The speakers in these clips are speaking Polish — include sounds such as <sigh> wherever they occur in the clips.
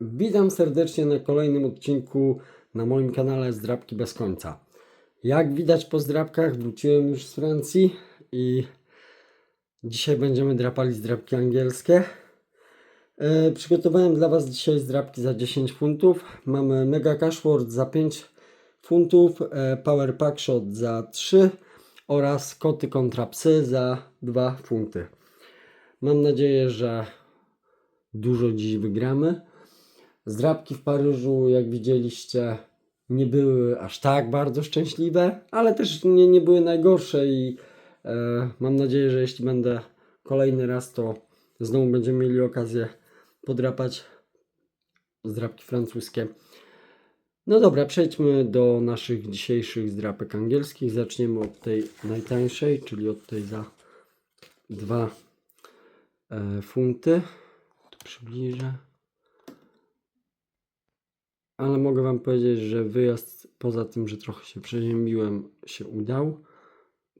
Witam serdecznie na kolejnym odcinku na moim kanale Zdrabki bez końca. Jak widać po zdrabkach wróciłem już z Francji i dzisiaj będziemy drapali zdrabki angielskie. E, przygotowałem dla Was dzisiaj zdrabki za 10 funtów. Mamy Mega Cashword za 5 funtów, e, Power Pack Shot za 3 oraz Koty kontra psy za 2 funty. Mam nadzieję, że dużo dziś wygramy. Zdrabki w Paryżu, jak widzieliście, nie były aż tak bardzo szczęśliwe, ale też nie, nie były najgorsze i e, mam nadzieję, że jeśli będę kolejny raz, to znowu będziemy mieli okazję podrapać zdrabki francuskie. No dobra, przejdźmy do naszych dzisiejszych zdrapek angielskich. Zaczniemy od tej najtańszej, czyli od tej za 2 e, funty. Tu przybliżę. Ale mogę Wam powiedzieć, że wyjazd, poza tym, że trochę się przeziębiłem, się udał.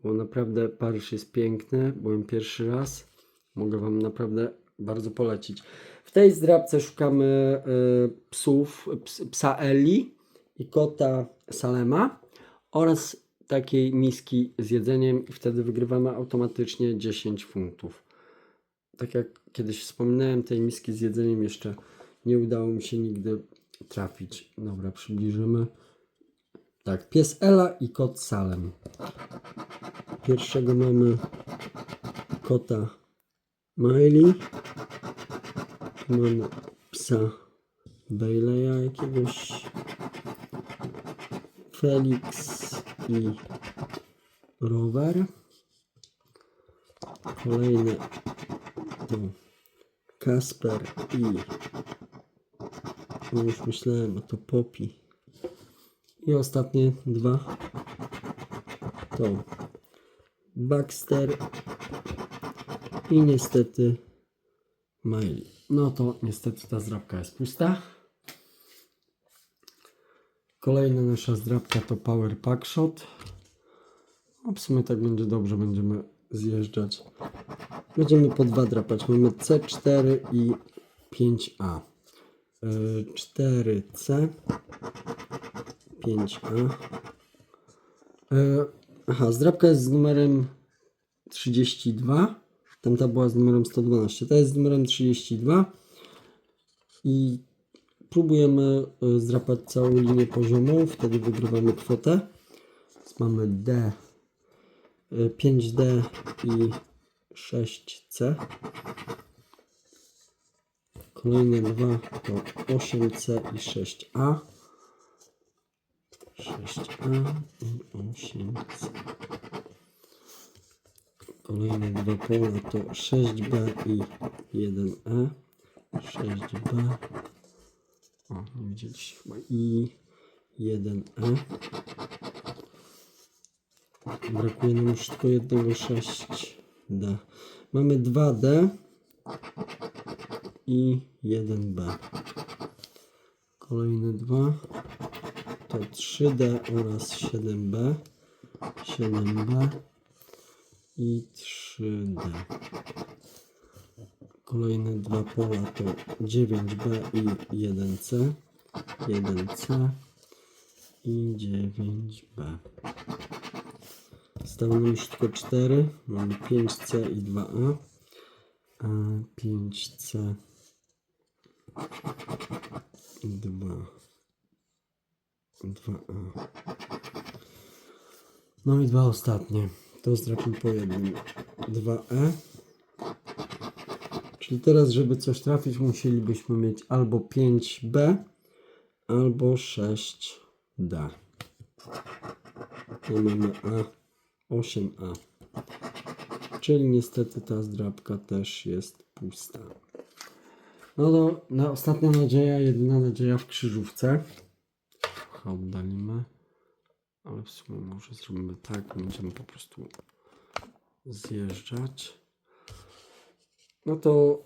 Bo naprawdę Paryż jest piękny. Byłem pierwszy raz. Mogę Wam naprawdę bardzo polecić. W tej zdrabce szukamy y, psów, ps, psa Eli i kota Salema oraz takiej miski z jedzeniem i wtedy wygrywamy automatycznie 10 funtów. Tak jak kiedyś wspominałem, tej miski z jedzeniem jeszcze nie udało mi się nigdy trafić. Dobra, przybliżymy. Tak, pies Ela i kot Salem. Pierwszego mamy kota Miley. Mamy psa Baileya jakiegoś. Felix i Rower. Kolejne to Kasper i no już myślałem, a to Poppy. I ostatnie dwa to Baxter i niestety Miley. No to niestety ta zdrabka jest pusta. Kolejna nasza zdrabka to Power Pack Shot. No w sumie tak będzie dobrze, będziemy zjeżdżać. Będziemy po dwa drapać. Mamy C4 i 5A. Y, 4C 5A. Y, Aha, zdrabka jest z numerem 32. Tamta była z numerem 112. Ta jest z numerem 32. I próbujemy y, zdrapać całą linię poziomą. Wtedy wygrywamy kwotę. Więc mamy D, y, 5D i 6C. Kolejne dwa to 8C i 6A. 6A i 8C. Kolejne dwa połowy to 6B i 1E. 6B. O, nie widzieliście chyba. I 1E. Brakuje nam już tylko jednego 6D. Mamy 2D i 1B. Kolejne dwa to 3D oraz 7B. 7B i 3D. Kolejne dwa pola to 9B i 1C. 1C i 9B. Stało nam już tylko 4. Mamy 5C i 2A. A 5C 2 2A. No i dwa ostatnie. To zdrapił po jednym. 2E. Czyli teraz, żeby coś trafić, musielibyśmy mieć albo 5B, albo 6D. Tu mamy A, 8A. Czyli niestety ta zdrabka też jest pusta. No to na ostatnia nadzieja, jedyna nadzieja w krzyżówce. Oddalimy. Ale w sumie może zrobimy tak, będziemy po prostu zjeżdżać. No to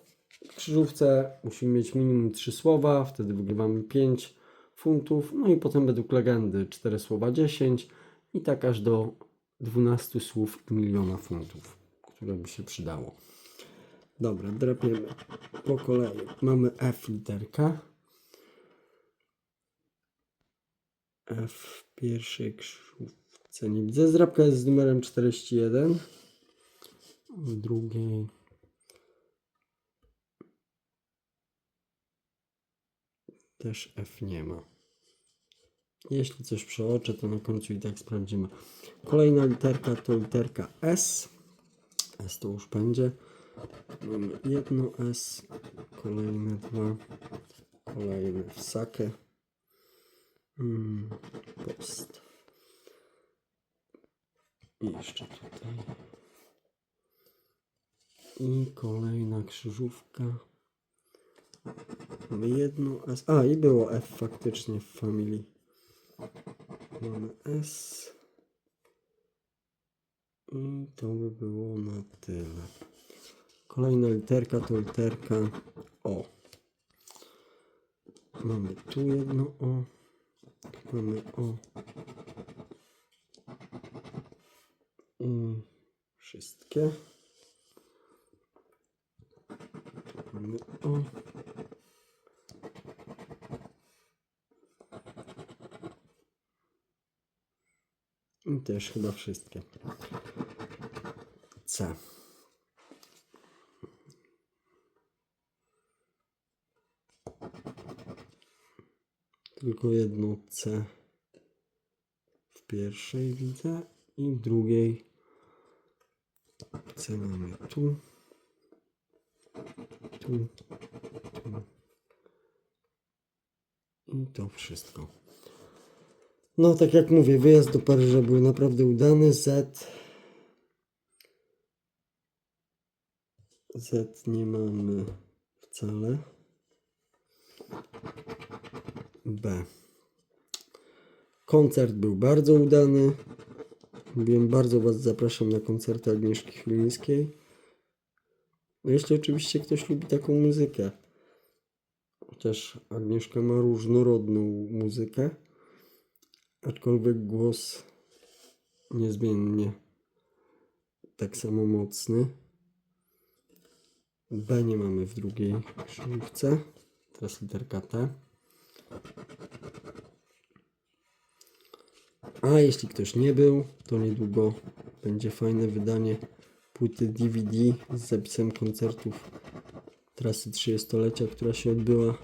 w krzyżówce musimy mieć minimum 3 słowa, wtedy wygrywamy 5 funtów. No i potem według legendy 4 słowa 10 i tak aż do 12 słów miliona funtów, które by się przydało. Dobra, drapniemy po kolei. Mamy F literkę. F w pierwszej krzyżówce nie widzę. Zdrapka jest z numerem 41. W drugiej. Też F nie ma. Jeśli coś przeoczę, to na końcu i tak sprawdzimy. Kolejna literka to literka S. S to już będzie. Mamy jedno S, kolejne dwa, kolejne w sakę. Mm, post. I jeszcze tutaj. I kolejna krzyżówka. Mamy jedno S. A, i było F faktycznie w familii. Mamy S. I to by było na tyle. Kolejna literka to literka O. Mamy tu jedno O. Mamy O. I wszystkie. Mamy O. I też chyba wszystkie. C. Tylko jedno C w pierwszej widzę i w drugiej C mamy tu, tu, tu i to wszystko. No, tak jak mówię, wyjazd do Paryża był naprawdę udany. Z. Z nie mamy wcale. B. Koncert był bardzo udany. Mówiłem, bardzo Was zapraszam na koncerty Agnieszki Chylińskiej. No jeśli oczywiście ktoś lubi taką muzykę. Chociaż Agnieszka ma różnorodną muzykę aczkolwiek głos niezmiennie tak samo mocny. B nie mamy w drugiej krzyżówce. Teraz literka T. A jeśli ktoś nie był, to niedługo będzie fajne wydanie płyty DVD z zapisem koncertów trasy 30-lecia, która się odbyła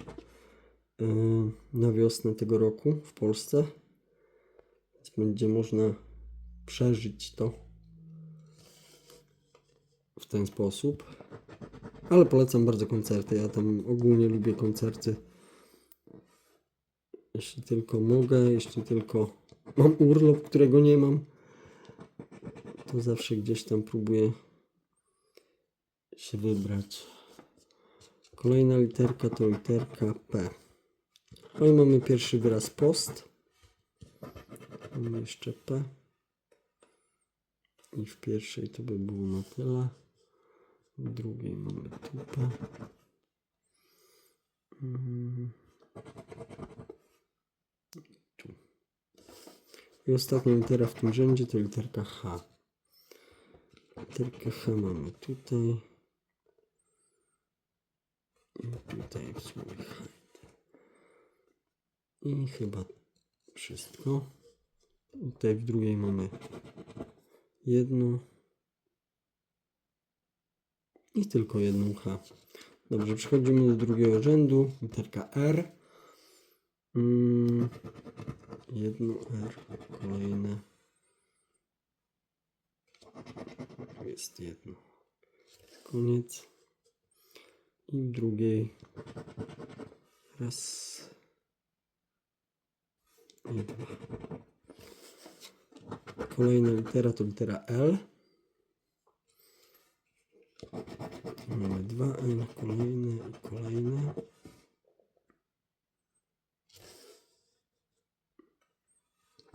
yy, na wiosnę tego roku w Polsce więc będzie można przeżyć to w ten sposób. Ale polecam bardzo koncerty. Ja tam ogólnie lubię koncerty. Jeśli tylko mogę, jeśli tylko mam urlop, którego nie mam, to zawsze gdzieś tam próbuję się wybrać. Kolejna literka to literka P. No i mamy pierwszy wyraz post. Mamy jeszcze P. I w pierwszej to by było na tyle. W drugiej mamy tu P. Mm. Tu. I ostatnia litera w tym rzędzie to literka H. Literkę H mamy tutaj. I tutaj w słowie H. I chyba wszystko. Tutaj w drugiej mamy jedno i tylko jedną H. Dobrze, przechodzimy do drugiego rzędu. Literka R. Mm, jedno R, kolejne. Jest jedno. Koniec. I w drugiej raz i dwa. Kolejna litera to litera L. Mamy dwa L, kolejne i kolejne.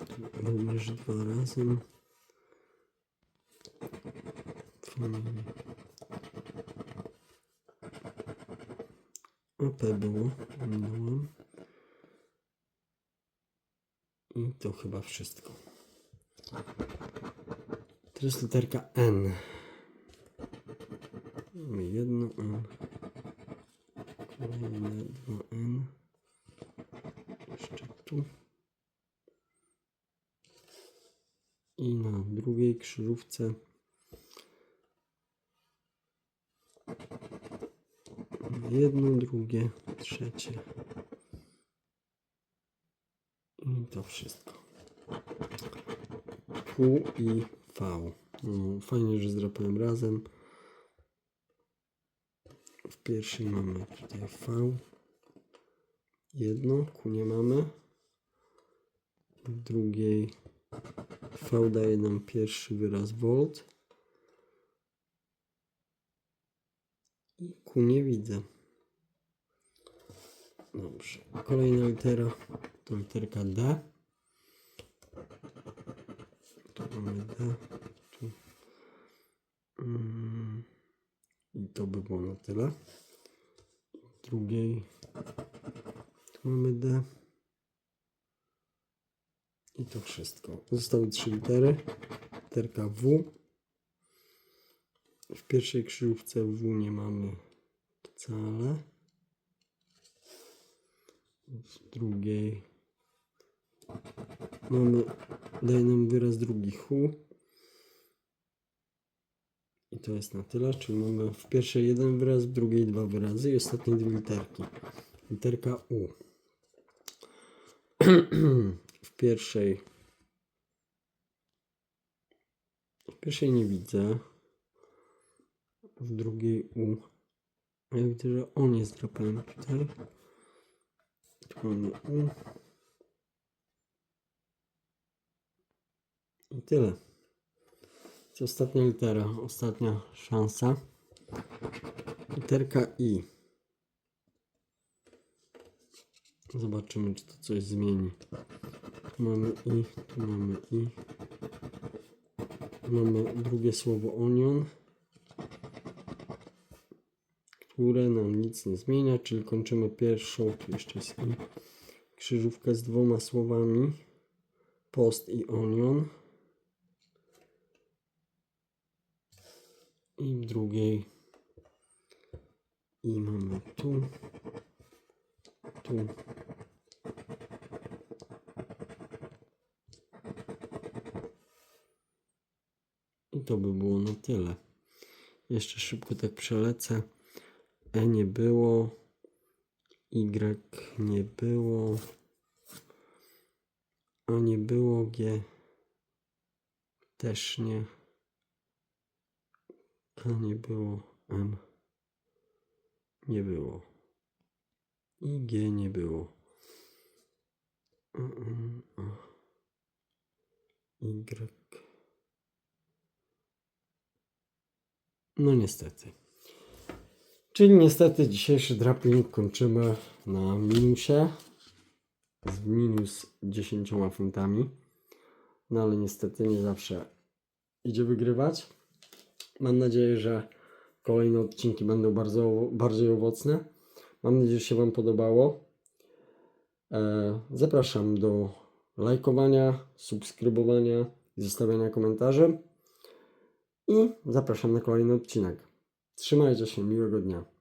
Tu Również dwa razem. Fajnie. A P było, minąłem. I to chyba wszystko. Teraz literka N. Mamy jedno N. Kolejne dwa N. Jeszcze tu. I na drugiej krzyżówce jedno, drugie, trzecie i to wszystko. Q i V. No, fajnie, że zdrapałem razem. W pierwszej mamy tutaj V. Jedno, Q nie mamy. W drugiej V daje nam pierwszy wyraz volt. I Q nie widzę. Dobrze. Kolejna litera to literka D. Tu mamy D. Tu. Mm. I to by było na tyle. Drugiej tu mamy D. I to wszystko. Zostały trzy litery. Literka W. W pierwszej krzyżówce W nie mamy wcale. W drugiej mamy, daje nam wyraz drugi hu. I to jest na tyle, czyli mamy w pierwszej jeden wyraz, w drugiej dwa wyrazy i ostatnie dwie literki. Literka U. <clears throat> pierwszej w pierwszej nie widzę. W drugiej U. A ja widzę, że on jest drapałem tutaj. Tu mamy U. I tyle. To ostatnia litera, ostatnia szansa. Literka I. Zobaczymy, czy to coś zmieni. Tu mamy I, tu mamy I. Mamy drugie słowo onion, które nam nic nie zmienia, czyli kończymy pierwszą, tu jeszcze jest I, krzyżówkę z dwoma słowami, post i onion. I w drugiej i mamy tu, tu. To by było na tyle. Jeszcze szybko tak przelecę. E nie było. Y nie było. A nie było. G też nie. K nie było. M nie było. I G nie było. Mm, a. Y. No niestety. Czyli niestety dzisiejszy drapling kończymy na minusie. Z minus 10 funtami. No ale niestety nie zawsze idzie wygrywać. Mam nadzieję, że kolejne odcinki będą bardzo, bardziej owocne. Mam nadzieję, że się Wam podobało. E, zapraszam do lajkowania, subskrybowania i zostawiania komentarzy. I zapraszam na kolejny odcinek. Trzymajcie się, miłego dnia.